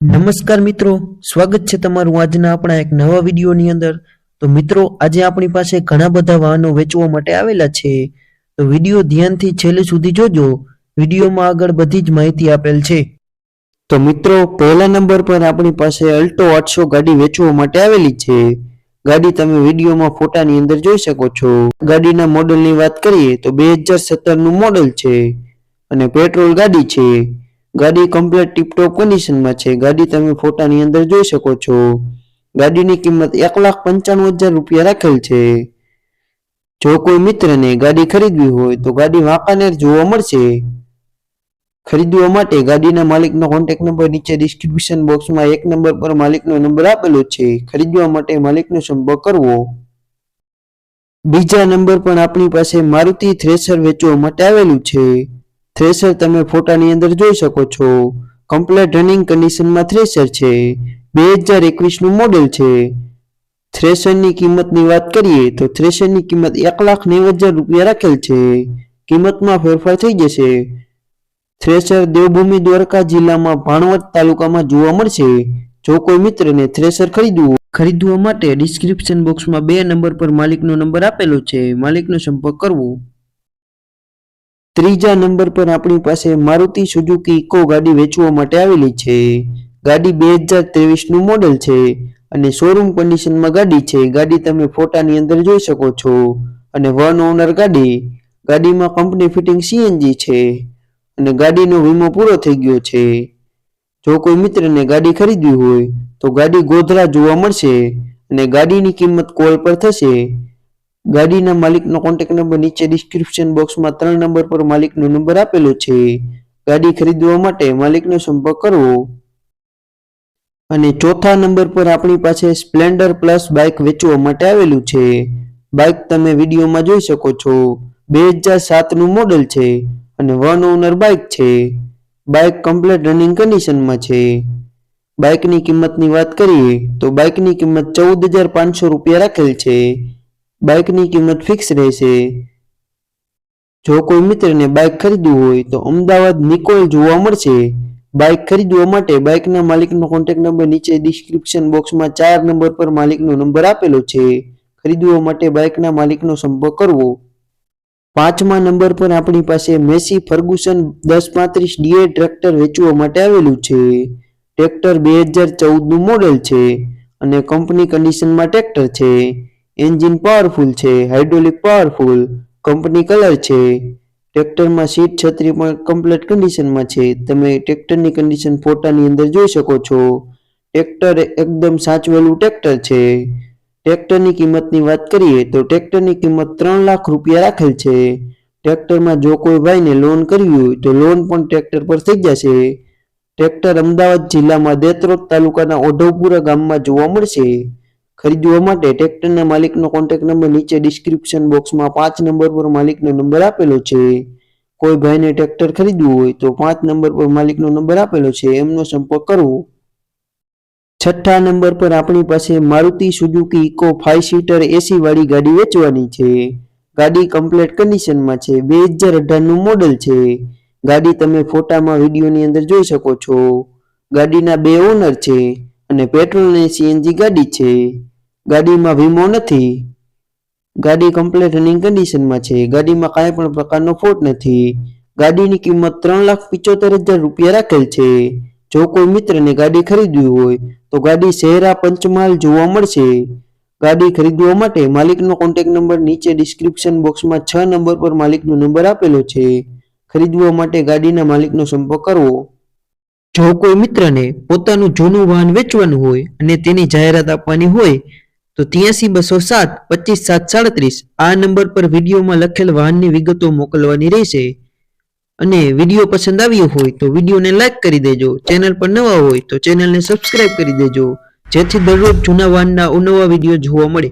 નમસ્કાર મિત્રો, સ્વાગત છે તમારું આજના આપણા એક નવા વિડીયોની અંદર. તો મિત્રો, આજે આપણી પાસે ઘણા બધા વાહનો વેચવા માટે આવેલા છે. તો વીડિયો ધ્યાનથી છેલ્લે સુધી જોજો. વિડીયોમાં આગળ બધી જ માહિતી આપેલ છે. તો મિત્રો, પહેલા નંબર પર આપણી પાસે અલ્ટો આઠસો ગાડી વેચવા માટે આવેલી છે. ગાડી તમે વિડીયોમાં ફોટાની અંદર જોઈ શકો છો. ગાડીના મોડલની વાત કરીએ તો બે હજાર સત્તરનું મોડલ છે અને પેટ્રોલ ગાડી છે. ગાડી કમ્પ્લીટ ટીપટોપ કન્ડિશનમાં છે. ગાડી તમે ફોટાની અંદર જોઈ શકો છો. ગાડીની કિંમત એક લાખ પંચાણું હજાર રૂપિયા રાખેલ છે. જો કોઈ મિત્રને ગાડી ખરીદવી હોય તો ગાડી વાંકાનેર જોવા મળશે. ખરીદવા માટે ગાડીના માલિકનો કોન્ટેક્ટ નંબર નીચે ડિસ્ક્રિપ્શન બોક્સમાં એક નંબર પર માલિકનો નંબર આપેલો છે. ખરીદવા માટે માલિકનો સંપર્ક કરવો. બીજા નંબર પર આપણી પાસે મારુતિ થ્રેસર વેચવા માટે આવેલું છે. થ્રેસર તમે ફોટાની અંદર જોઈ શકો છો. કમ્પ્લેટ રનિંગ કન્ડિશનમાં થ્રેશર છે. બે હજાર એકવીસનું મોડેલ છે. થ્રેશરની કિંમતની વાત કરીએ તો થ્રેશરની કિંમત એક લાખ નેવું હજાર રૂપિયા રાખેલ છે. કિંમતમાં ફેરફાર થઈ જશે. થ્રેશર દેવભૂમિ દ્વારકા જિલ્લામાં ભાણવડ તાલુકામાં જોવા મળશે. જો કોઈ મિત્રને થ્રેશર ખરીદવું ખરીદવા માટે ડિસ્ક્રિપ્શન બોક્સમાં બે નંબર પર માલિકનો નંબર આપેલો છે. માલિકનો સંપર્ક કરવો. ત્રીજા નંબર પર આપણી પાસે મારુતિ સુઝુકી ઇકો ગાડી વેચવા માટે આવેલી છે. ગાડી બે હજાર ત્રેવીસનું મોડેલ છે અને શોરૂમ કન્ડિશનમાં ગાડી છે. ગાડી તમે ફોટાની અંદર જોઈ શકો છો. અને વન ઓનર ગાડી. ગાડીમાં કંપની ફિટિંગ સીએનજી છે. અને ગાડીનો વીમો પૂરો થઈ ગયો છે. જો કોઈ મિત્રને ગાડી ખરીદવી હોય તો ગાડી ગોધરા જોવા મળશે અને ગાડીની કિંમત કોલ પર થશે. ગાડીના માલિકનો કોન્ટેક્ટ નંબર નીચે ડિસ્ક્રિપ્શન બોક્સમાં ત્રણ નંબર પર માલિકનો નંબર આપેલો છે. ગાડી ખરીદવા માટે માલિકનો સંપર્ક કરવો. અને ચોથા નંબર પર આપણી પાસે સ્પ્લેન્ડર પ્લસ બાઇક વેચવા માટે આવેલું છે. બાઇક તમે વિડીયોમાં જોઈ શકો છો. બે હજાર સાતનું મોડલ છે અને વન ઓનર બાઇક છે. બાઇક કમ્પ્લેટ રનિંગ કન્ડિશનમાં છે. બાઇકની કિંમતની વાત કરીએ તો બાઇકની કિંમત ચૌદ હજાર પાંચસો રૂપિયા રાખેલ છે. બાઇકની કિંમત ફિક્સ રહેશે. જો કોઈ મિત્રને બાઇક ખરીદવું હોય તો અમદાવાદ નિકોલ જોવા મળશે. બાઇક ખરીદવા માટે બાઇકના માલિકનો કોન્ટેક્ટ નંબર નીચે ડિસ્ક્રિપ્શન બોક્સમાં ચાર નંબર પર માલિકનો નંબર આપેલો છે. ખરીદવા માટે બાઇકના માલિકનો સંપર્ક કરવો. પાંચમા નંબર પર આપણી પાસે મેસી ફર્ગુસન દસ પાંત્રીસ ડીએ ટ્રેક્ટર વેચવા માટે આવેલું છે. ટ્રેક્ટર બે હજાર ચૌદનું મોડેલ છે અને કંપની કન્ડિશનમાં ટ્રેક્ટર છે. એન્જિન પાવરફુલ છે હાઇડ્રોલિક પાવરફુલ કંપની કલર છે ટ્રેક્ટરમાં સીટ છત્રી પણ કમ્પ્લીટ કન્ડિશનમાં છે. તમે ટ્રેક્ટરની કન્ડિશન ફોટાની અંદર જોઈ શકો છો. ટ્રેક્ટર એકદમ સાચવેલું ટ્રેક્ટર છે. ટ્રેક્ટરની કિંમતની વાત કરીએ તો ટ્રેક્ટરની કિંમત ત્રણ લાખ રૂપિયા રાખેલ છે. ટ્રેક્ટરમાં જો કોઈ ભાઈને લોન કરવી હોય તો લોન પણ ટ્રેક્ટર પર થઈ જશે. ટ્રેક્ટર અમદાવાદ જિલ્લામાં દેત્રોદ તાલુકાના ઓઢવપુરા ગામમાં જોવા મળશે. ખરીદવા માટે ટ્રેક્ટરના માલિકનો કોન્ટેક્ટ નંબર નીચે ડિસ્ક્રિપ્શન બોક્સમાં પાંચ નંબર પર માલિકનો નંબર આપેલો છે. કોઈ ભાઈને ટ્રેક્ટર ખરીદવું હોય તો પાંચ નંબર પર માલિકનો નંબર આપેલો છે. એમનો સંપર્ક કરવો. છઠ્ઠા નંબર પર આપણી પાસે Maruti Suzuki Eco five seater AC વાળી ગાડી વેચવાની છે. ગાડી કમ્પ્લીટ કન્ડિશનમાં છે. બે હજાર અઢારનું મોડેલ છે. ગાડી તમે ફોટામાં વિડીયોની અંદર જોઈ શકો છો. ગાડીના બે ઓનર છે. અને પેટ્રોલ અને સીએનજી ગાડી છે. ગાડીમાં વીમો નથી. ગાડી કમ્પ્લેટ રનિંગ કન્ડિશનમાં છે. ગાડીમાં કાંઈ પણ પ્રકારનો ફોટ નથી. ગાડીની કિંમત ત્રણ લાખ પિચોતેર હજાર રૂપિયા રાખેલ છે. જો કોઈ મિત્રને ગાડી ખરીદવી હોય, તો ગાડી શહેરા પંચમહાલ જોવા મળશે. ગાડી ખરીદવા માટે માલિકનો કોન્ટેક્ટ નંબર નીચે ડિસ્ક્રિપ્શન બોક્સમાં છ નંબર પર માલિકનો નંબર આપેલો છે. ખરીદવા માટે ગાડીના માલિકનો સંપર્ક કરવો. જો કોઈ મિત્રને પોતાનું જૂનું વાહન વેચવાનું હોય અને તેની જાહેરાત આપવાની હોય, તો ત્યાંસી બસો સાત, પચીસ સાત, સાડત્રીસ આ નંબર પર વિડીયોમાં લખેલ વાહનની વિગતો મોકલવાની રહેશે. અને વીડિયો પસંદ આવ્યો હોય તો વિડીયોને લાઈક કરી દેજો. ચેનલ પર નવા હોય તો ચેનલને સબસ્ક્રાઇબ કરી દેજો. જેથી દરરોજ જૂના વાહનના અવનવા વીડિયો જોવા મળે.